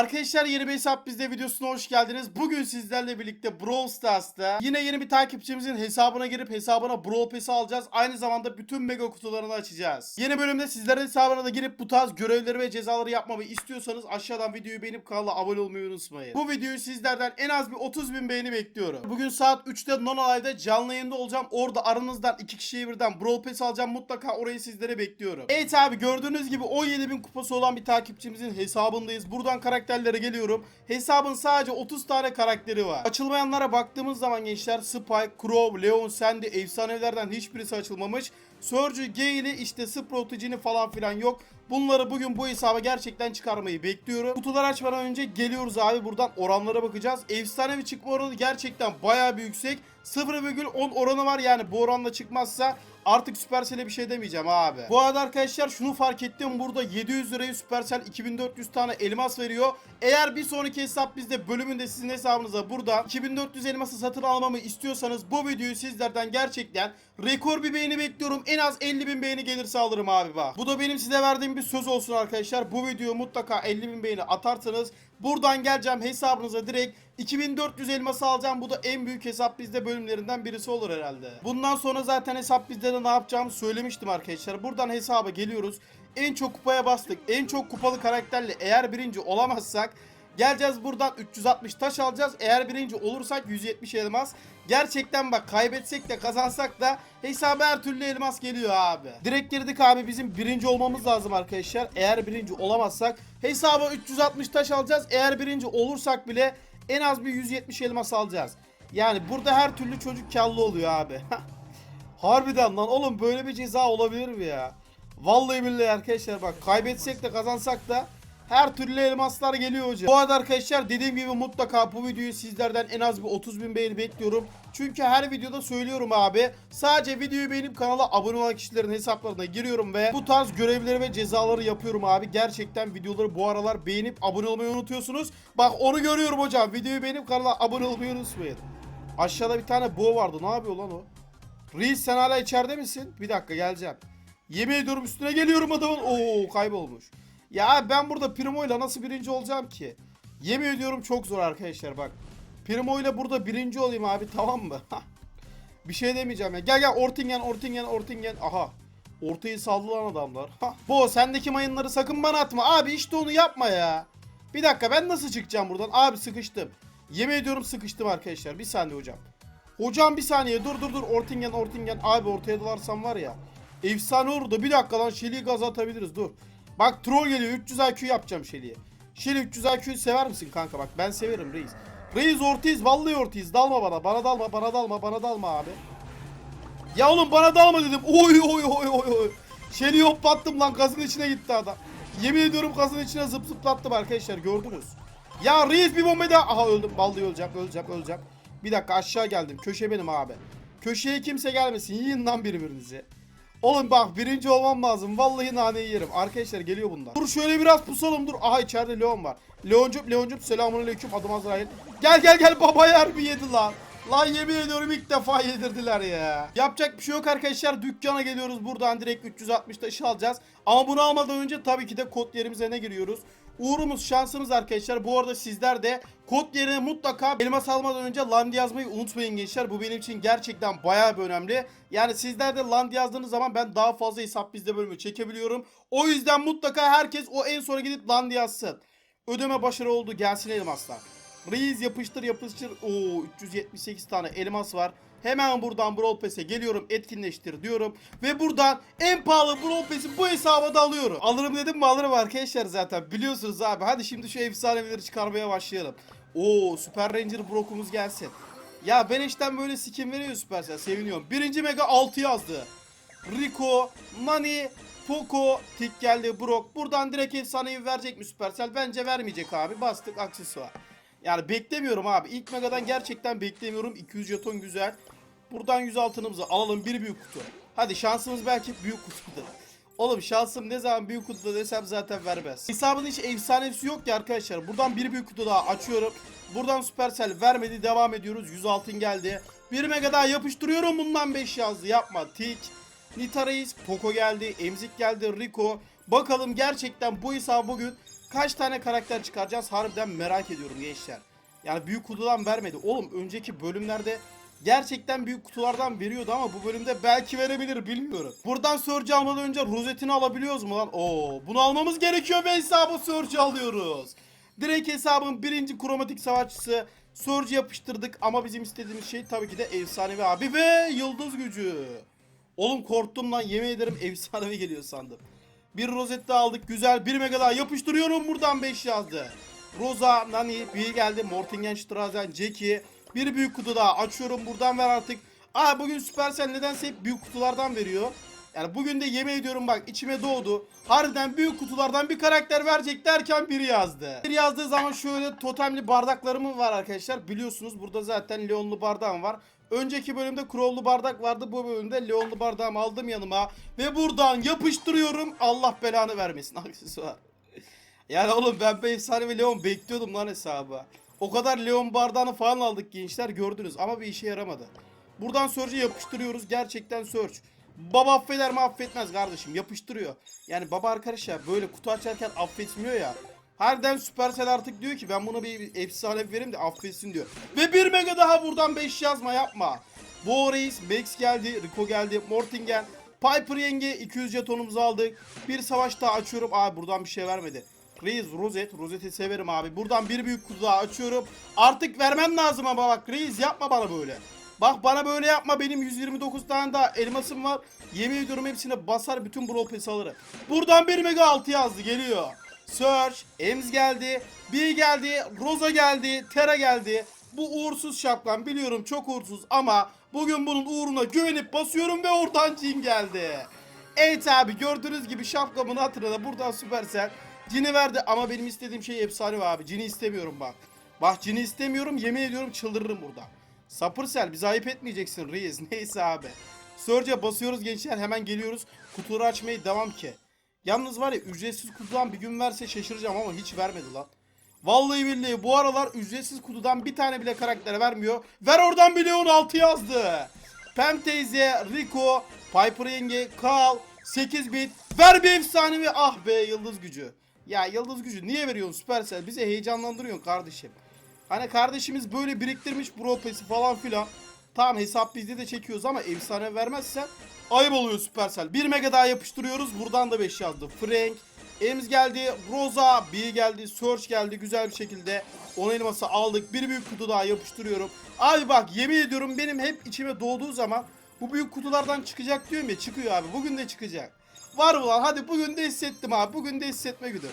Arkadaşlar yeni bir hesap bizde videosuna hoş geldiniz. Bugün sizlerle birlikte Brawl Stars'ta yine yeni bir takipçimizin hesabına girip hesabına Brawl Pass'i alacağız. Aynı zamanda bütün mega kutularını açacağız. Yeni bölümde sizlerin hesabına da girip bu tarz görevleri ve cezaları yapmamı istiyorsanız aşağıdan videoyu beğenip kanala abone olmayı unutmayın. Bu videoyu sizlerden en az bir 30 bin beğeni bekliyorum. Bugün saat 3'te Nonalay'da canlı yayında olacağım. Orada aranızdan iki kişiye birden Brawl Pass alacağım. Mutlaka orayı sizlere bekliyorum. Evet abi gördüğünüz gibi 17 bin kupası olan bir takipçimizin hesabındayız. Buradan karakterlere geliyorum. Hesabın sadece 30 tane karakteri var. Açılmayanlara baktığımız zaman gençler Spike, Crow, Leon, Sandy efsanelerden hiçbirisi açılmamış. Surge, Gale'i işte Sprout'cini falan filan yok. Bunları bugün bu hesaba gerçekten çıkarmayı bekliyorum. Kutular açmadan önce geliyoruz abi buradan oranlara bakacağız. Efsanevi çıkma oranı gerçekten bayağı bir yüksek. 0,10 oranı var yani bu oranla çıkmazsa artık Supercell'e bir şey demeyeceğim abi. Bu arada arkadaşlar şunu fark ettim burada 700 liraya Supercell 2400 tane elmas veriyor. Eğer bir sonraki hesap bizde bölümünde sizin hesabınıza burada 2400 elması satın almamı istiyorsanız bu videoyu sizlerden gerçekten rekor bir beğeni bekliyorum. En az 50 bin beğeni gelirse alırım abi bak. Bu da benim size verdiğim bir söz olsun arkadaşlar. Bu videoyu mutlaka 50 bin beğeni atarsanız buradan geleceğim hesabınıza direkt 2400 elması alacağım. Bu da en büyük hesap bizde bölümlerinden birisi olur herhalde. Bundan sonra zaten hesap bizde de ne yapacağımı söylemiştim arkadaşlar. Buradan hesaba geliyoruz. En çok kupaya bastık. En çok kupalı karakterle eğer birinci olamazsak Geleceğiz buradan 360 taş alacağız. Eğer birinci olursak 170 elmas. Gerçekten bak kaybetsek de kazansak da hesaba her türlü elmas geliyor abi. Direkt girdik abi bizim birinci olmamız lazım arkadaşlar. Eğer birinci olamazsak hesaba 360 taş alacağız. Eğer birinci olursak bile en az bir 170 elmas alacağız. Yani burada her türlü çocuk kallı oluyor abi. Harbiden lan oğlum böyle bir ceza olabilir mi ya? Vallahi billahi arkadaşlar bak kaybetsek de kazansak da her türlü elmaslar geliyor hocam. Bu arada arkadaşlar dediğim gibi mutlaka bu videoyu sizlerden en az bir 30 bin beğeni bekliyorum. Çünkü her videoda söylüyorum abi. Sadece videoyu beğenip kanala abone olan kişilerin hesaplarına giriyorum ve bu tarz görevleri ve cezaları yapıyorum abi. Gerçekten videoları bu aralar beğenip abone olmayı unutuyorsunuz. Bak onu görüyorum hocam. Videoyu beğenip kanala abone olmayı unutmayın. Aşağıda bir tane boğa vardı. Ne yapıyor lan o? Reis sen hala içeride misin? Bir dakika geleceğim. Yemin ediyorum üstüne geliyorum adamın. Oo kaybolmuş. Ya ben burada Primo ile nasıl birinci olacağım ki? Yemin ediyorum çok zor arkadaşlar bak. Primo ile burada birinci olayım abi tamam mı? bir şey demeyeceğim ya. Gel gel Ortingen Ortingen Ortingen. Aha. Ortayı saldı lan adamlar. Ha. Bo sendeki mayınları sakın bana atma. Abi işte onu yapma ya. Bir dakika ben nasıl çıkacağım buradan? Abi sıkıştım. Yemin ediyorum sıkıştım arkadaşlar. Bir saniye hocam. Hocam bir saniye dur dur dur. Ortingen Ortingen. Abi ortaya dalarsam var ya. Efsane olur da bir dakika lan Shelly'i gaz atabiliriz dur. Bak troll geliyor 300 IQ yapacağım Shelly'ye. Shelly 300 IQ'yu sever misin kanka bak ben severim reis. Reis ortayız vallahi ortayız dalma bana bana dalma bana dalma bana dalma abi. Ya oğlum bana dalma dedim. Oy oy oy oy oy. Shelly'i hoplattım lan gazın içine gitti adam. Yemin ediyorum gazın içine zıp zıplattım arkadaşlar gördünüz. Ya reis bir bomba daha. Aha öldüm vallahi öleceğim öleceğim öleceğim. Bir dakika aşağı geldim köşe benim abi. Köşeye kimse gelmesin yiyin lan birbirinizi. Oğlum bak birinci olmam lazım. Vallahi naneyi yerim. Arkadaşlar geliyor bundan. Dur şöyle biraz pusalım dur. Aha içeride Leon var. Leoncum Leoncum selamünaleyküm adım Azrail. Gel gel gel baba yer bir yedi lan. Lan yemin ediyorum ilk defa yedirdiler ya. Yapacak bir şey yok arkadaşlar. Dükkana geliyoruz. Buradan direkt 360 taşı alacağız. Ama bunu almadan önce tabii ki de kod yerimize ne giriyoruz? Uğurumuz şansımız arkadaşlar. Bu arada sizler de kod yerine mutlaka elmas almadan önce land yazmayı unutmayın gençler. Bu benim için gerçekten bayağı bir önemli. Yani sizler de land yazdığınız zaman ben daha fazla hesap bizde bölümü çekebiliyorum. O yüzden mutlaka herkes o en sona gidip land yazsın. Ödeme başarı oldu gelsin elmaslar. Reis yapıştır yapıştır. Oo 378 tane elmas var. Hemen buradan Brawl Pass'e geliyorum etkinleştir diyorum. Ve buradan en pahalı Brawl Pass'i bu hesaba da alıyorum. Alırım dedim mi alırım arkadaşlar zaten. Biliyorsunuz abi. Hadi şimdi şu efsaneleri çıkarmaya başlayalım. Oo Super Ranger Brock'umuz gelsin. Ya ben işten böyle skin veriyor Supercell seviniyorum. Birinci mega 6 yazdı. Rico, Nani, Poco, tik geldi Brock. Buradan direkt efsaneyi verecek mi Supercell? Bence vermeyecek abi. Bastık aksesuar. Yani beklemiyorum abi. İlk megadan gerçekten beklemiyorum. 200 jeton güzel. Buradan 100 altınımızı alalım. Bir büyük kutu. Hadi şansımız belki büyük kutuda. Oğlum şansım ne zaman büyük kutuda desem zaten vermez. Hesabın hiç efsanesi yok ki arkadaşlar. Buradan bir büyük kutu daha açıyorum. Buradan Supercell vermedi. Devam ediyoruz. 100 altın geldi. Bir mega daha yapıştırıyorum. Bundan 5 yazdı. Yapma. Tik. Nita. Poco geldi. Emzik geldi. Rico. Bakalım gerçekten bu hesabı bugün Kaç tane karakter çıkaracağız harbiden merak ediyorum gençler. Yani büyük kutudan vermedi. Oğlum önceki bölümlerde gerçekten büyük kutulardan veriyordu ama bu bölümde belki verebilir bilmiyorum. Buradan Surge almadan önce rozetini alabiliyoruz mu lan? Oo, bunu almamız gerekiyor ve hesabı Surge alıyoruz. Direkt hesabın birinci kromatik savaşçısı Surge yapıştırdık ama bizim istediğimiz şey tabii ki de efsanevi abi ve yıldız gücü. Oğlum korktum lan yemin ederim efsanevi geliyor sandım. Bir rozet daha aldık güzel bir mega daha yapıştırıyorum buradan 5 yazdı. Rosa, Nani, bir geldi Mortingen, Strazen, Jackie. Bir büyük kutu daha açıyorum buradan ver artık. Aa bugün Supercell nedense hep büyük kutulardan veriyor. Yani bugün de yemin ediyorum bak içime doğdu. Harbiden büyük kutulardan bir karakter verecek derken biri yazdı. Bir yazdığı zaman şöyle totemli bardaklarım var arkadaşlar. Biliyorsunuz burada zaten Leonlu bardağım var. Önceki bölümde Crow'lu bardak vardı. Bu bölümde Leonlu bardağımı aldım yanıma. Ve buradan yapıştırıyorum. Allah belanı vermesin aksesuar. Yani oğlum ben bir efsanevi Leon bekliyordum lan hesabı. O kadar Leon bardağını falan aldık gençler gördünüz ama bir işe yaramadı. Buradan Surge'ı yapıştırıyoruz. Gerçekten Surge. Baba affeder mi affetmez kardeşim yapıştırıyor. Yani baba arkadaşlar böyle kutu açarken affetmiyor ya. Harbiden Supercell artık diyor ki ben buna bir efsane vereyim de affetsin diyor. Ve bir mega daha buradan 5 yazma yapma. Bo Reis, Max geldi, Rico geldi, Mortingen, Piper yenge 200 jetonumuzu aldık. Bir savaş daha açıyorum. Abi buradan bir şey vermedi. Reis Rozet. Rozet'i severim abi. Buradan bir büyük kutu açıyorum. Artık vermem lazım ama bak Reis yapma bana böyle. Bak bana böyle yapma benim 129 tane daha elmasım var. Yemin ediyorum hepsine basar bütün Brawl Pass alırım. Buradan bir mega 6 yazdı geliyor. Search, Ems geldi, B geldi, Rosa geldi, Tera geldi. Bu uğursuz şapkan biliyorum çok uğursuz ama bugün bunun uğruna güvenip basıyorum ve oradan cin geldi. Evet abi gördüğünüz gibi şapkamın hatırına da buradan Supercell cini verdi ama benim istediğim şey efsane abi. Cini istemiyorum bak. Bak cini istemiyorum yemin ediyorum çıldırırım burada. Sapırsel bizi ayıp etmeyeceksin reis. Neyse abi. Surge'e basıyoruz gençler hemen geliyoruz. Kutuları açmaya devam ki. Yalnız var ya ücretsiz kutudan bir gün verse şaşıracağım ama hiç vermedi lan. Vallahi billahi bu aralar ücretsiz kutudan bir tane bile karaktere vermiyor. Ver oradan bile 16 yazdı. Pem teyze, Rico, Piper yenge, Carl, 8 bit. Ver bir efsanevi ah be yıldız gücü. Ya yıldız gücü niye veriyorsun Supercell? Bizi heyecanlandırıyorsun kardeşim. Hani kardeşimiz böyle biriktirmiş Pro Pass'i falan filan. Tamam hesap bizde de çekiyoruz ama efsane vermezsen ayıp oluyor Supercell. Bir mega daha yapıştırıyoruz. Buradan da 5 yazdı. Frank, Ems geldi, Rosa, B geldi, Search geldi güzel bir şekilde. 10 elması aldık. Bir büyük kutu daha yapıştırıyorum. Abi bak yemin ediyorum benim hep içime doğduğu zaman bu büyük kutulardan çıkacak diyorum ya çıkıyor abi. Bugün de çıkacak. Var mı lan? Hadi bugün de hissettim abi. Bugün de hissetme günü.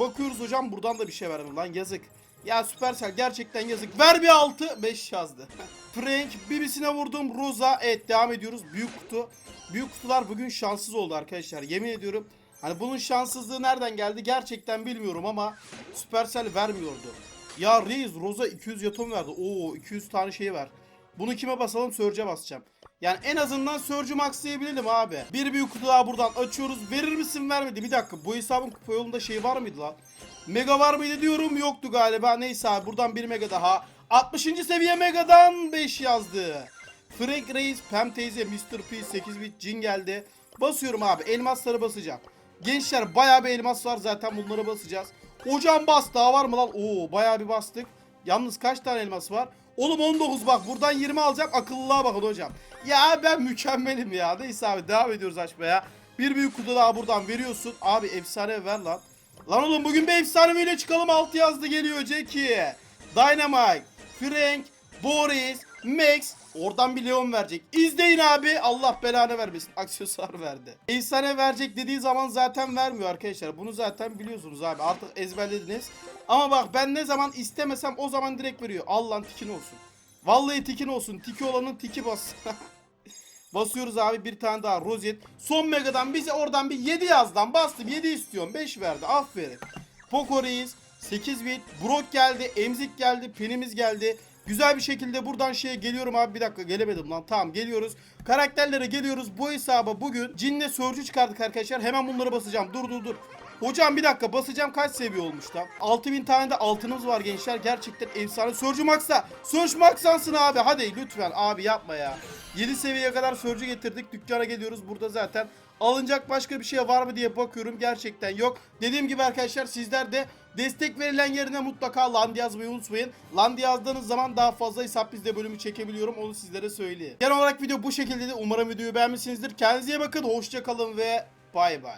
Bakıyoruz hocam buradan da bir şey vermedi lan yazık. Ya Supercell gerçekten yazık. Ver bir 6 5 yazdı. Frank birisine vurdum. Rosa evet devam ediyoruz. Büyük kutu. Büyük kutular bugün şanssız oldu arkadaşlar. Yemin ediyorum. Hani bunun şanssızlığı nereden geldi gerçekten bilmiyorum ama Supercell vermiyordu. Ya Reis Rosa 200 yaton verdi. Oo 200 tane şey var. Bunu kime basalım? Surge'e basacağım. Yani en azından Surge'ü maxlayabilirim abi. Bir büyük kutu daha buradan açıyoruz. Verir misin vermedi. Bir dakika bu hesabın kupa yolunda şey var mıydı lan? Mega var mıydı diyorum yoktu galiba. Neyse abi buradan bir mega daha. 60. seviye megadan 5 yazdı. Frank Reis, Pam teyze, Mr. P, 8 bit, Jin geldi. Basıyorum abi elmasları basacağım. Gençler bayağı bir elmas var zaten bunları basacağız. Hocam bas daha var mı lan? Oo bayağı bir bastık. Yalnız kaç tane elmas var? Oğlum 19 bak buradan 20 alacağım akıllılığa bakın hocam. Ya ben mükemmelim ya. Neyse abi devam ediyoruz açmaya. Bir büyük kutu daha buradan veriyorsun. Abi efsane ver lan. Lan oğlum bugün bir efsaneviyle çıkalım. 6 yazdı geliyor Jackie. Dynamite, Frank, Boris, Max. Oradan bir Leon verecek. İzleyin abi. Allah belanı vermesin. Aksesuar verdi. Efsane verecek dediği zaman zaten vermiyor arkadaşlar. Bunu zaten biliyorsunuz abi. Artık ezberlediniz. Ama bak ben ne zaman istemesem o zaman direkt veriyor. Allah'ın tikin olsun. Vallahi tikin olsun. Tiki olanın tiki bas. Basıyoruz abi bir tane daha rozet. Son megadan bize oradan bir 7 yazdan bastım. 7 istiyorum. 5 verdi. Aferin. Poco Reis. 8 bit. Brock geldi. Emzik geldi. Penimiz geldi. Güzel bir şekilde buradan şeye geliyorum abi. Bir dakika gelemedim lan. Tamam geliyoruz. Karakterlere geliyoruz. Bu hesaba bugün cinle sörcü çıkardık arkadaşlar. Hemen bunları basacağım. Dur dur dur. Hocam bir dakika basacağım kaç seviye olmuş lan? 6000 tane de altınımız var gençler. Gerçekten efsane. Surge Max'a. Surge Max'ansın abi. Hadi lütfen abi yapma ya. 7 seviyeye kadar Surge'ü getirdik. Dükkana geliyoruz. Burada zaten Alınacak başka bir şey var mı diye bakıyorum. Gerçekten yok. Dediğim gibi arkadaşlar sizler de destek verilen yerine mutlaka land yazmayı unutmayın. Land yazdığınız zaman daha fazla hesap bizde bölümü çekebiliyorum. Onu sizlere söyleyeyim. Genel olarak video bu şekilde. Umarım videoyu beğenmişsinizdir. Kendinize iyi bakın. Hoşçakalın ve bay bay.